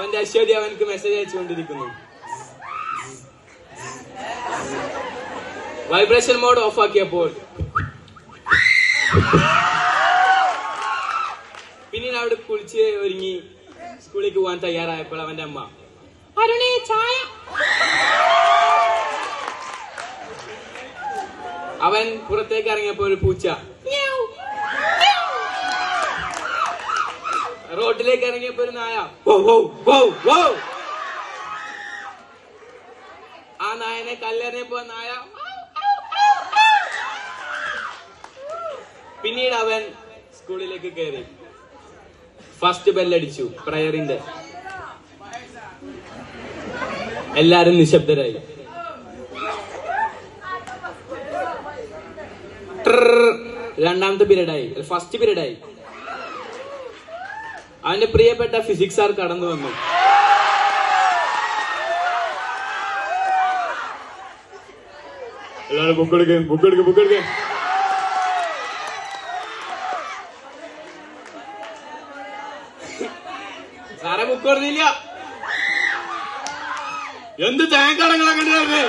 അവന്റെ അശ്വതി അവനക്ക് മെസ്സേജ് അയച്ചുകൊണ്ടിരിക്കുന്നു. വൈബ്രേഷൻ മോഡ് ഓഫ് ആക്കിയപ്പോൾ. പിന്നീട് അവിടെ കുളിച്ച് ഒരുങ്ങി സ്കൂളിലേക്ക് പോകാൻ തയ്യാറായപ്പോൾ അവന്റെ അമ്മ അരുണേ ചായ. അവൻ പുറത്തേക്ക് ഇറങ്ങിയപ്പോൾ ഒരു പൂച്ച റോഡിലേക്ക് ഇറങ്ങിയപ്പോ ഒരു നായ. ഓ ഓ ഓ വൗ." ആ നായനെ കല്ലെറിയപ്പോ ആ നായ. പിന്നീട് അവൻ സ്കൂളിലേക്ക് കയറി ഫസ്റ്റ് ബെല്ലടിച്ചു പ്രയറിന്റെ എല്ലാരും നിശബ്ദരായി. രണ്ടാമത്തെ പീരീഡായി ഫസ്റ്റ് പീരീഡായി അവന്റെ പ്രിയപ്പെട്ട ഫിസിക്സ് സാർ കടന്നു വന്നു. എല്ലാവരും ബുക്ക് എടുക്കേ ബുക്ക് എടുക്കുക ബുക്ക് എടുക്കേ. സാറെ ബുക്ക് കൊടുത്തില്ല എന്ത് തേങ്ങടങ്ങളെ കണ്ടു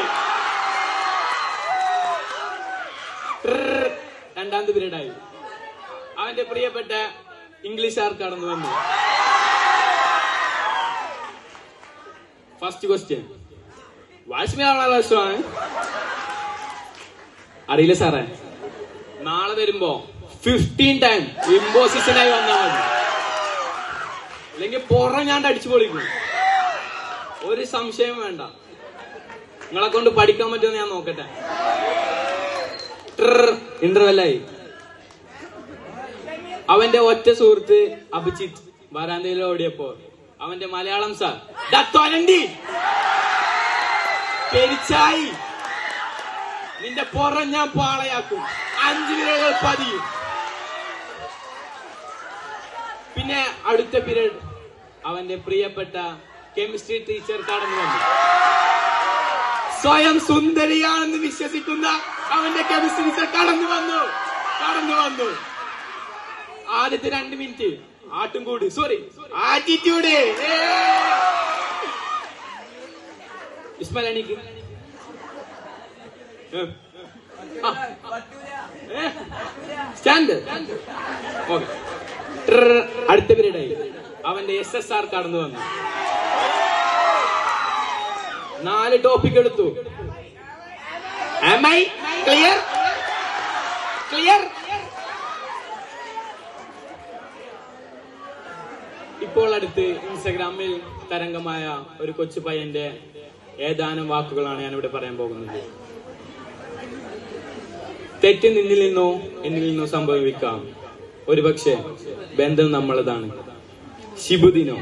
രണ്ടാമത്തെ പീരീഡായി അവന്റെ പ്രിയപ്പെട്ട ഇംഗ്ലീഷ് സാർ കടന്നു വന്നു ഫസ്റ്റ് ക്വസ്റ്റ്യൻ വാശ്മിയാണോ ഇഷ്ടമാണ് അറിയില്ല സാറേ. നാളെ വരുമ്പോ ഫിഫ്റ്റീൻ ടൈം ഇമ്പോസിഷനായി വന്നാൽ മതി. അല്ലെങ്കിൽ പുറം ഞാൻ അടിച്ചു പൊളിക്കും. ഒരു സംശയം വേണ്ട. നിങ്ങളെ കൊണ്ട് പഠിക്കാൻ പറ്റുമെന്ന് ഞാൻ നോക്കട്ടെ. ഇന്റർവെല്ലായി അവന്റെ ഒറ്റ സുഹൃത്ത് അഭിജിത്ത്. വരാന്തയിൽ ഓടിയപ്പോ. അവന്റെ മലയാളം സാർ ദത്തോനണ്ടി പെരിച്ചായി. നിന്റെ പുറം ഞാൻ പാളയാക്കും. അഞ്ചു വിരലുകൾ പതിയും. പിന്നെ അടുത്ത പീരീഡ് അവന്റെ പ്രിയപ്പെട്ട കെമിസ്ട്രി ടീച്ചർ കടന്നു വന്നു. സ്വയം സുന്ദരിയാണെന്ന് വിശ്വസിക്കുന്ന അവന്റെ കെമിസ്ട്രി ടീച്ചർ കടന്നു വന്നു. കടന്നു വന്നു. ആദ്യത്തെ രണ്ട് മിനിറ്റ്. ആട്ടും കൂട്. Sorry attitude is my stand. അടുത്ത പീരീഡായി അവന്റെ എസ് എസ് ആർ കടന്നു വന്നു. നാല് ടോപ്പിക് എടുത്തു. ക്ലിയർ ക്ലിയർ ഇപ്പോൾ അടുത്ത് ഇൻസ്റ്റഗ്രാമിൽ തരംഗമായ ഒരു കൊച്ചു പയ്യന്റെ ഏതാനും വാക്കുകളാണ് ഞാൻ ഇവിടെ പറയാൻ പോകുന്നത്. തെറ്റ് നിന്നിൽ നിന്നോ എന്നിൽ നിന്നോ സംഭവിക്കാം. ഒരുപക്ഷെ ബന്ധം നമ്മളതാണ്. ശിബുദിനോ.